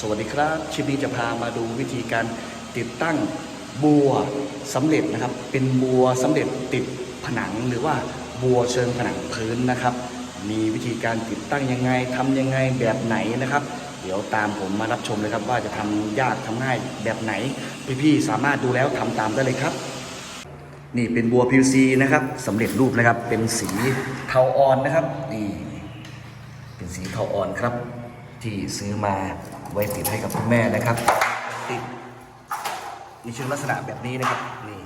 สวัสดีครับคลิปนี้จะพามาดูวิธีการติดตั้งบัวสำเร็จนะครับ เป็นบัวสำเร็จติดผนังหรือว่าบัวเชิงผนังพื้นนะครับ มีวิธีการติดตั้งยังไงทำยังไงแบบไหนนะครับ เดี๋ยวตามผมมารับชมเลยครับ ว่าจะทำยากทำง่ายแบบไหน พี่ๆสามารถดูแล้วทำตามได้เลยครับ นี่เป็นบัว PVC นะครับสำเร็จรูปนะครับเป็นสีเทาอ่อนนะครับนี่เป็นสีเทาอ่อนครับ ที่ซื้อมา ไว้ติดให้กับคุณแม่นะครับติดในเชิงลักษณะแบบนี้นะครับนี่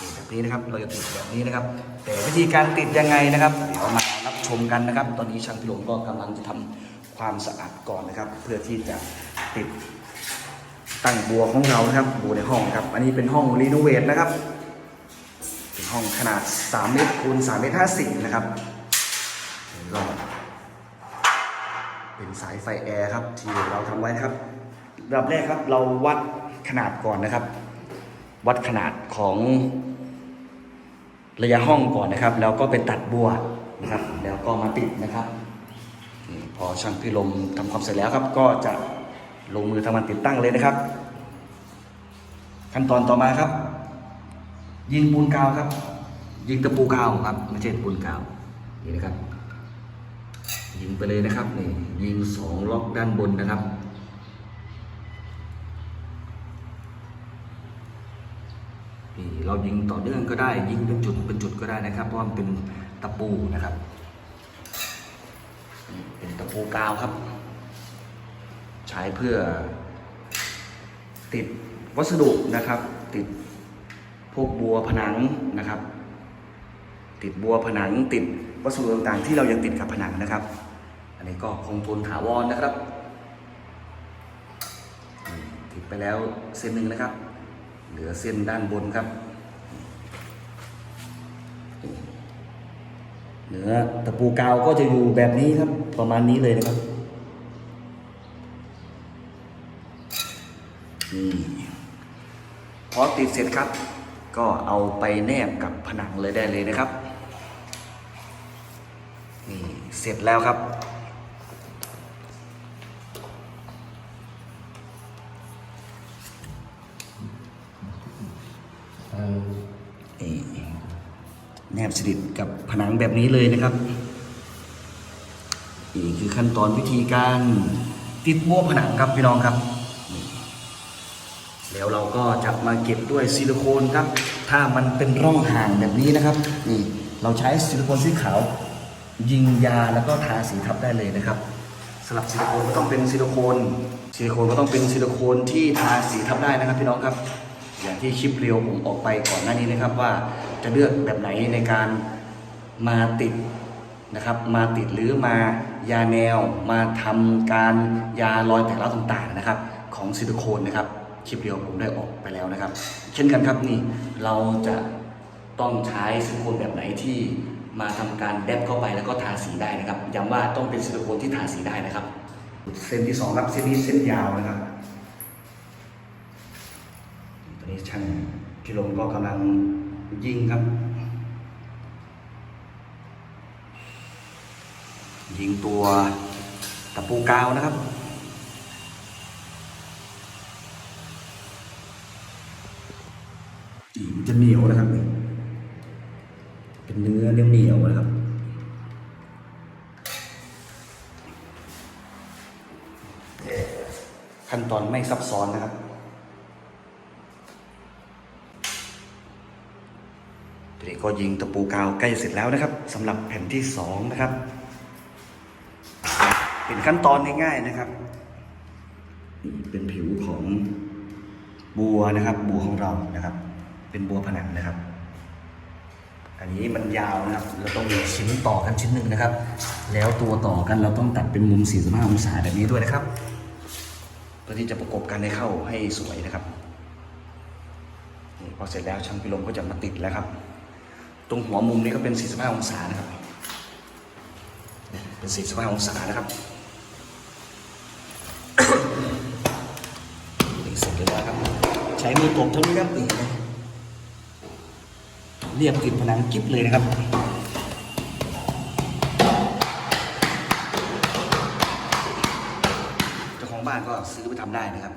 นี่แบบนี้นะครับเราจะติดแบบนี้นะครับ แต่วิธีการติดยังไงนะครับเดี๋ยวมารับชมกันนะครับ ตอนนี้ช่างพิลงก็กำลังจะทำความสะอาดก่อนนะครับ เพื่อที่จะติดตั้งบัวของเรานะครับบัวในห้องครับ อันนี้เป็นห้องรีโนเวทนะครับเป็นห้องขนาด3เมตรคูณ3เมตร50นะครับเดี๋ยว เป็นสายไฟแอร์ครับ ที่เราทำไว้นะครับระดับแรกครับเราวัดขนาดก่อนนะครับ วัดขนาดของระยะห้องก่อนนะครับ แล้วก็ไปตัดบัวนะครับ แล้วก็มาติดนะครับพอช่างพี่ลมทำความเสร็จแล้วครับ ก็จะลงมือทำการติดตั้งเลยนะครับ ขั้นตอนต่อมาครับ ยิงปูนกาวครับ ยิงตะปูกาวครับไม่ใช่ปูนกาวนี่นะครับ ยิงไปเลยนะครับนี่ยิงสองล็อกด้านบนนะครับนี่เรายิงต่อเนื่องก็ได้ ยิงเป็นจุดเป็นจุดก็ได้นะครับ เพราะมันเป็นตะปูนะครับ เป็นตะปูกาวครับ ใช้เพื่อ ติดวัสดุนะครับ ติดพวกบัวผนังนะครับ ติดบัวผนังติด วัสดุต่างๆ ที่เรายังติดกับผนังนะครับ อันนี้ก็คงทนถาวรนะครับติดไปแล้วเส้นหนึ่งนะครับ เหลือเส้นด้านบนครับ เนื้อตะปูกาวก็จะอยู่แบบนี้ครับ ประมาณนี้เลยนะครับนี่พอติดเสร็จครับ ก็เอาไปแนบกับผนังเลยได้เลยนะครับ เสร็จแล้วครับ แนบสนิทกับผนังแบบนี้เลยนะครับนี่คือขั้นตอนวิธีการติดบัวผนังครับพี่น้องครับ แล้วเราก็จะมาเก็บด้วยซิลิโคนครับ ถ้ามันเป็นร่องห่างแบบนี้นะครับ นี่เราใช้ซิลิโคนสีขาว ยิงยาแล้วก็ทาสีทับได้เลยนะครับสำหรับซิลิโคนก็ต้องเป็นซิลิโคนซิลิโคนก็ต้องเป็นซิลิโคนที่ทาสีทับได้นะครับพี่น้องครับ อย่างที่คลิปเรียวผมออกไปก่อนหน้านี้นะครับว่าจะเลือกแบบไหนในการมาติดนะครับ มาติดหรือมายาแนว มาทำการยารอยแตกร้าวต่างๆนะครับ ของซิลิโคนนะครับคลิปเรียวผมได้ออกไปแล้วนะครับ เช่นกันครับนี่เราจะต้องใช้ซิลิโคนแบบไหนที่ มาทำการแดบเข้าไปแล้วก็ทาสีได้นะครับย้ำว่าต้องเป็นซิลิโคนที่ทาสีได้นะครับ เส้นที่สองครับเส้นนี้เส้นยาวนะครับตอนนี้ช่างพิลมก็กำลังยิงครับ ยิงตัวตะปูกาวนะครับจีมันจะเหนียวนะครับนี่ เป็นเนื้อเหนียวๆนะครับขั้นตอนไม่ซับซ้อนนะครับทีนี้ก็ยิงตะปูกาวใกล้เสร็จแล้วนะครับสำหรับแผ่นที่สองนะครับ เป็นขั้นตอนง่ายๆนะครับ เป็นผิวของบัวนะครับ บัวของเรานะครับ เป็นบัวผนังนะครับ อันนี้มันยาวนะครับเราต้องมีชิ้นต่อกันชิ้นหนึ่งนะครับ แล้วตัวต่อกันเราต้องตัดเป็นมุม 45 องศาแบบนี้ด้วยนะครับเพื่อที่จะประกบกันให้เข้าให้สวยนะครับพอเสร็จแล้วช่างพิลมก็จะมาติดแล้วครับ ตรงหัวมุมนี้ก็เป็น 45 องศานะครับ เป็น 45 องศานะครับนี่เสร็จแล้วครับ ใช้มือตบเท่านี้ครับนี่นะ เรียบติดผนังกิ๊บเลยนะครับเจ้าของบ้านก็ซื้อไปทำได้นะครับ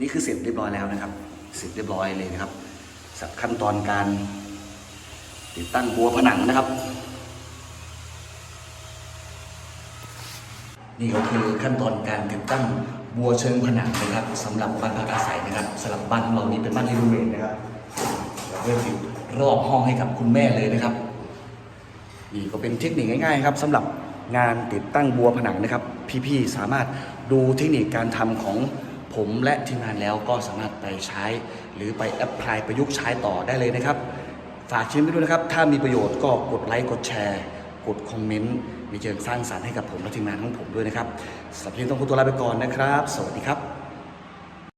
นี่คือเสร็จเรียบร้อยแล้วนะครับเสร็จเรียบร้อยเลยนะครับสักขั้นตอนการ ติดตั้งบัวผนังนะครับ นี่ก็คือขั้นตอนการติดตั้งบัวเชิงผนังนะครับสำหรับบ้านพักอาศัยนะครับสำหรับบ้านของเรานี้เป็นบ้านรีโนเวทนะครับ เพื่อติดรอบห้องให้กับคุณแม่เลยนะครับนี่ก็เป็นเทคนิคง่ายๆครับสำหรับงานติดตั้งบัวผนังนะครับ พี่ๆสามารถดูเทคนิคการทำของผมและทีมงานแล้วก็สามารถไปใช้ หรือไปแอพพลายประยุกต์ใช้ต่อได้เลยนะครับ ฝากชิ้นไปด้วยนะครับ ถ้ามีประโยชน์ก็กดไลค์กดแชร์ กดคอมเมนต์มีเชิงสร้างสารรค์ให้กับผมและทีมงานของผมด้วยนะครับสำหรับที่นี้ต้องขอตัวลาไปก่อนนะครับ สวัสดีครับ